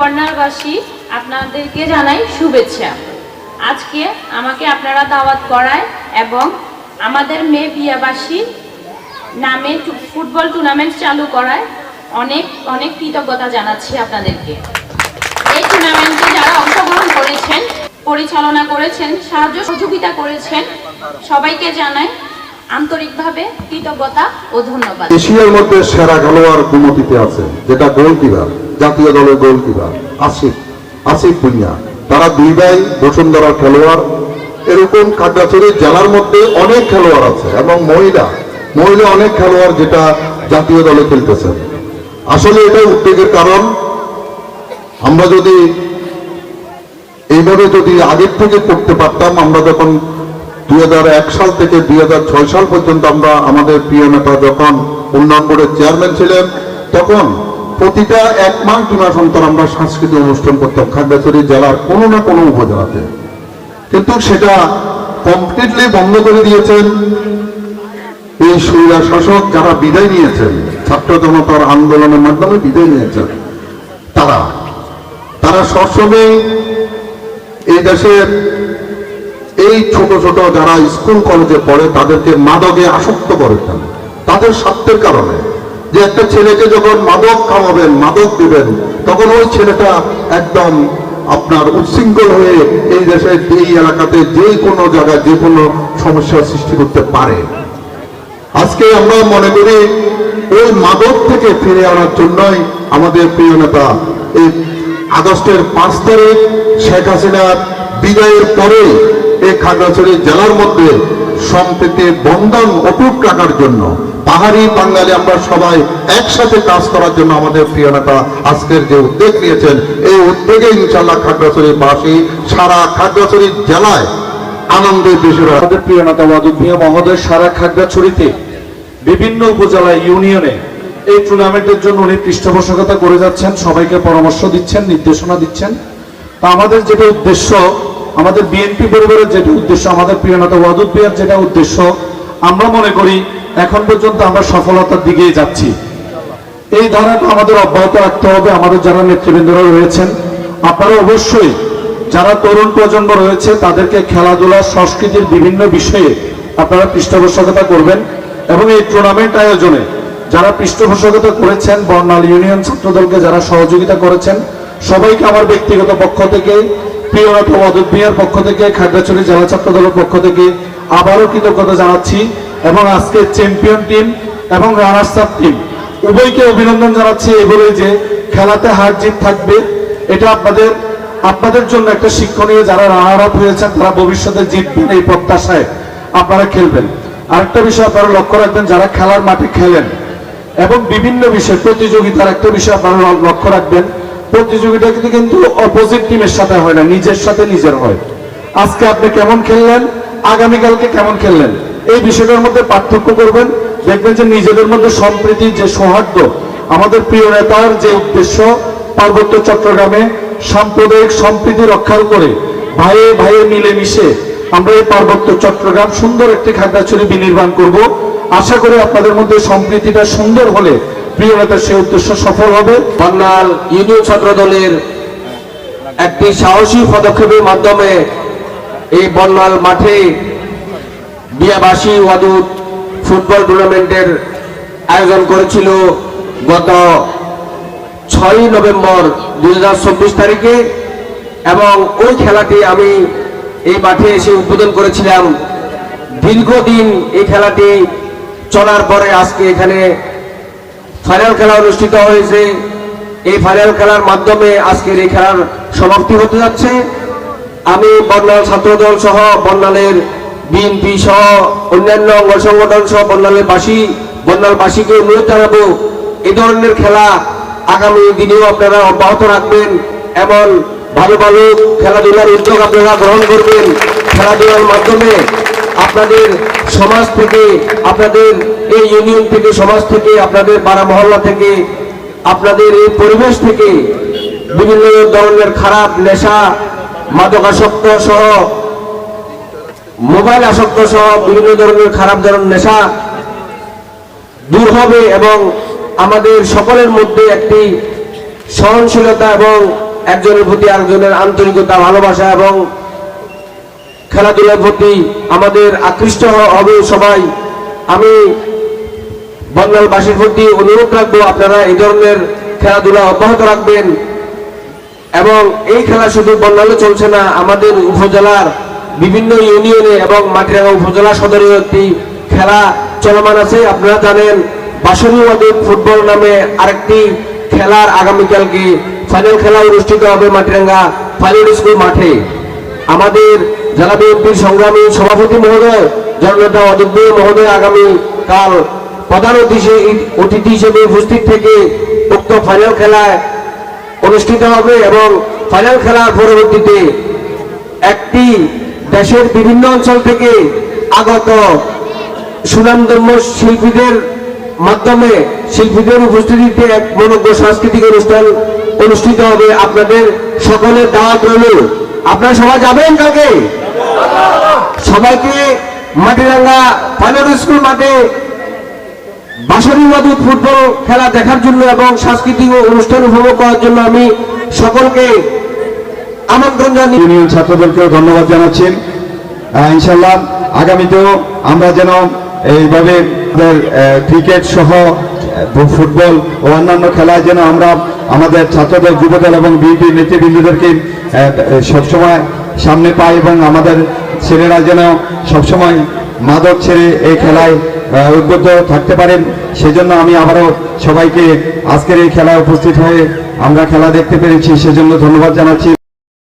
বর্ণালবাসী আপনাদেরকে জানাই শুভেচ্ছা। আজকে আমাকে আপনারা দাওয়াত করায় এবং আমাদের মেয়ে বিয়াবাসী নামে ফুটবল টুর্নামেন্ট চালু করায় অনেক অনেক কৃতজ্ঞতা জানাচ্ছি আপনাদেরকে। এই টুর্নামেন্টে যারা অংশগ্রহণ করেছেন, পরিচালনা করেছেন, সাহায্য সহযোগিতা করেছেন, সবাইকে জানাই আন্তরিকভাবে কৃতজ্ঞতা ও ধন্যবাদ। এশিয়ার মধ্যে সেরা খেলোয়াড় গুমতিতে আছে, যেটা গোলকিপার জাতীয় দলের গোলকিপার আসিফ আসিফ ভুইয়া তারা দুই ভাই বসুন্ধরা খেলোয়াড়। এরকম খাগড়াছড়ি জেলার মধ্যে অনেক খেলোয়াড় আছে এবং মহিলা মহিলা অনেক খেলোয়াড় যেটা জাতীয় দলে খেলতেছেন। আসলে এটা উদ্বেগের কারণ। আমরা যদি এইভাবে যদি আগের থেকে করতে পারতাম, আমরা যখন দুই হাজার এক সাল থেকে দুই হাজার ছয় সাল পর্যন্ত আমরা আমাদের প্রিয় নেতা যখন উন্নয়ন বোর্ডের চেয়ারম্যান ছিলেন, তখন প্রতিটা এক মাস দু মাস অন্তর আমরা সাংস্কৃতিক অনুষ্ঠান করতাম। খাগড়াছড়ি জেলার কোনো না কোনো উপজেলাতে। কিন্তু সেটা কমপ্লিটলি বন্ধ করে দিয়েছেন। এই সুইরা শাসক যারা বিদায় নিয়েছেন, ছাত্র জনতার আন্দোলনের মাধ্যমে বিদায় নিয়েছেন, তারা তারা সবসময় এই দেশের এই ছোট ছোট যারা স্কুল কলেজে পড়ে, তাদেরকে মাদকে আসক্ত করেছেন তাদের স্বার্থের কারণে যে একটা ছেলেকে যখন মাদক খাওয়াবেন, মাদক দিবেন, তখন ওই ছেলেটা একদম আপনার উচ্ছৃঙ্খল হয়ে এই দেশের এই এলাকাতে যে কোনো জায়গায় যে কোনো সমস্যার সৃষ্টি করতে পারে। আজকে আমরা মনে করি, ওই মাদক থেকে ফিরে আনার জন্যই আমাদের প্রিয় নেতা এই আগস্টের পাঁচ তারিখ, শেখ হাসিনার বিদায়ের পরে এই খাগড়াছড়ি জেলার মধ্যে সম্প্রীতির বন্ধন অটুট রাখার জন্য পাহাড়ি বাঙালি আমরা সবাই একসাথে কাজ করার জন্য আমাদের প্রিয় নেতা আজকের যে উদ্যোগ নিয়েছেন, এই উদ্যোগে ইনশাল্লাহ খাগড়াছড়ি বাসী সারা খাগড়াছড়ি জেলায় আনন্দের বেশি আমাদের প্রিয় নেতা ওয়াদুদ মিয়া মহোদয় সারা খাগড়াছড়িতে বিভিন্ন উপজেলা ইউনিয়নে এই টুর্নামেন্টের জন্য উনি পৃষ্ঠপোষকতা করে যাচ্ছেন, সবাইকে পরামর্শ দিচ্ছেন, নির্দেশনা দিচ্ছেন। তা আমাদের যেটা উদ্দেশ্য, আমাদের বিএনপি পরিবারের যেটা উদ্দেশ্য, আমাদের প্রিয় নেতা ওয়াদুদ মিয়ার যেটা উদ্দেশ্য, আমরা মনে করি এখন পর্যন্ত আমরা সফলতার দিকেই যাচ্ছি। এই ধারাটা আমাদের অব্যাহত রাখতে হবে। আমাদের যারা নেতৃবৃন্দরা রয়েছেন, আপনারা অবশ্যই যারা তরুণ প্রজন্ম রয়েছে, তাদেরকে খেলাধুলা, সংস্কৃতির বিভিন্ন বিষয়ে আপনারা পৃষ্ঠপোষকতা করবেন এবং এই টুর্নামেন্ট আয়োজনে যারা পৃষ্ঠপোষকতা করেছেন বর্ণাল ইউনিয়ন ছাত্রদলকে যারা সহযোগিতা করেছেন, সবাইকে আমার ব্যক্তিগত পক্ষ থেকে প্রিয় নেতা মিয়ার পক্ষ থেকে, খাগড়াছড়ি জেলা ছাত্র দলের পক্ষ থেকে আবারও কৃতজ্ঞতা জানাচ্ছি। এবং আজকে চ্যাম্পিয়ন টিম এবং রানার্স আপ টিম উভয়কে অভিনন্দন জানাচ্ছি বলে যে খেলাতে হার জিত থাকবে। এটা আপনাদের আপনাদের জন্য একটা শিক্ষণীয় যারা রানার আপ হয়েছেন, তারা ভবিষ্যতে জিতবেন এই প্রত্যাশায় আপনারা খেলবেন। আরেকটা বিষয় আপনারা লক্ষ্য রাখবেন, যারা খেলার মাঠে খেলেন এবং বিভিন্ন বিষয় প্রতিযোগিতার একটা বিষয় আপনারা লক্ষ্য রাখবেন, প্রতিযোগিতা কিন্তু কিন্তু অপোজিট টিমের সাথে হয় না, নিজের সাথে নিজের হয়। আজকে আপনি কেমন খেললেন? আগামীকালকে কেমন খেললেন? এই বিষয়টার মধ্যে পার্থক্য করবেন। দেখবেন যে নিজেদের মধ্যে সম্প্রীতি যে সৌহার্দ্য, আমাদের প্রিয় নেতার যে উদ্দেশ্য, পার্বত্য চট্টগ্রামে সাম্প্রদায়িক সম্প্রীতি রক্ষা করে ভাইয়ে ভাইয়ে মিলেমিশে আমরা এই পার্বত্য চট্টগ্রাম সুন্দর একটি খাগড়াছড়ি বিনির্মাণ করব। আশা করি আপনাদের মধ্যে সম্প্রীতিটা সুন্দর হলে প্রিয় নেতার সেই উদ্দেশ্য সফল হবে। বাংলার ইউনিয়ন ছাত্র দলের একটি সাহসী পদক্ষেপের মাধ্যমে এই বন্যাল মাঠে বিয়াবাসী ওয়াদুদ ফুটবল টুর্নামেন্টের আয়োজন করেছিল গত ছয়ই নভেম্বর দু হাজার চব্বিশ তারিখে এবং ওই খেলাটি আমি এই মাঠে এসে উদ্বোধন করেছিলাম। দীর্ঘদিন এই খেলাটি চলার পরে আজকে এখানে ফাইনাল খেলা অনুষ্ঠিত হয়েছে। এই ফাইনাল খেলার মাধ্যমে আজকের এই খেলার সমাপ্তি হতে যাচ্ছে। আমি বন্যাল ছাত্রদল সহ বন্যালের বিএনপি সহ অন্যান্য অঙ্গ সংগঠন সহ বন্যালের বাসী বন্যালবাসীকে অনুরোধ জানাব এই ধরনের খেলা আগামী দিনেও আপনারা অব্যাহত রাখবেন এমন ভালো ভালো খেলাধুলার উদ্যোগ আপনারা গ্রহণ করবেন। খেলাধুলার মাধ্যমে আপনাদের সমাজ থেকে, আপনাদের এই ইউনিয়ন থেকে, সমাজ থেকে, আপনাদের পাড়া মহল্লা থেকে, আপনাদের এই পরিবেশ থেকে বিভিন্ন ধরনের খারাপ নেশা, মাদকাসক্ত সহ মোবাইল আসক্ত সহ বিভিন্ন ধরনের খারাপ ধরনের নেশা দূর হবে এবং আমাদের সকলের মধ্যে একটি সহনশীলতা এবং একজনের প্রতি আরেকজনের আন্তরিকতা, ভালোবাসা এবং খেলাধুলার প্রতি আমাদের আকৃষ্ট হবে সবাই। আমি বন্যালবাসীর প্রতি অনুরোধ রাখব, আপনারা এই ধরনের খেলাধুলা অব্যাহত রাখবেন এবং এই খেলা শুধু বন্যালে চলছে না, আমাদের উপজেলার বিভিন্ন ইউনিয়নে এবং মাটিরাঙ্গা উপজেলা সদরে একটি খেলা চলমান আছে। আপনারা জানেন বাসনী ওয়াদুদ ফুটবল নামে আরেকটি খেলার আগামীকালকে ফাইনাল খেলা অনুষ্ঠিত হবে মাটিরাঙ্গা ফাইনাল স্কুল মাঠে। আমাদের জেলা বিএনপির সংগ্রামী সভাপতি মহোদয়, জননেতা অযোগ্য মহোদয় আগামী কাল প্রধান অতিথি অতিথি হিসেবে উপস্থিত থেকে উক্ত ফাইনাল খেলায় অনুষ্ঠিত হবে এবং ফাইনাল খেলার পরবর্তীতে একটি দেশের বিভিন্ন অঞ্চল থেকে আগত সুনামধন্য শিল্পীদের মাধ্যমে শিল্পীদের উপস্থিতিতে এক মনোজ্ঞ সাংস্কৃতিক অনুষ্ঠান অনুষ্ঠিত হবে আপনাদের সকলের দাওয়াত রইল। আপনারা সবাই যাবেন কাকে সবাইকে মাটিরাঙ্গা ফাইনাল স্কুল মাঠে বাসরী মাদুদ ফুটবল খেলা দেখার জন্য এবং সাংস্কৃতিক অনুষ্ঠান উপভোগ করার জন্য আমি সকলকে আমন্ত্রণ ইউনিয়ন ছাত্রদলকেও ধন্যবাদ জানাচ্ছেন আহ, ইনশাল্লাহ আগামীতেও আমরা যেন এইভাবে ক্রিকেট সহ ফুটবল ও অন্যান্য খেলায় যেন আমরা আমাদের ছাত্রদল যুবদল এবং বিএনপি নেতৃবৃন্দদেরকে সবসময় সামনে পাই এবং আমাদের ছেলেরা যেন সবসময় মাদক ছেড়ে এই খেলায় উদ্বুদ্ধ থাকতে পারেন। সেজন্য আমি আবারও সবাইকে আজকের এই খেলায় উপস্থিত হয়ে আমরা খেলা দেখতে পেরেছি। সেজন্য ধন্যবাদ জানাচ্ছি।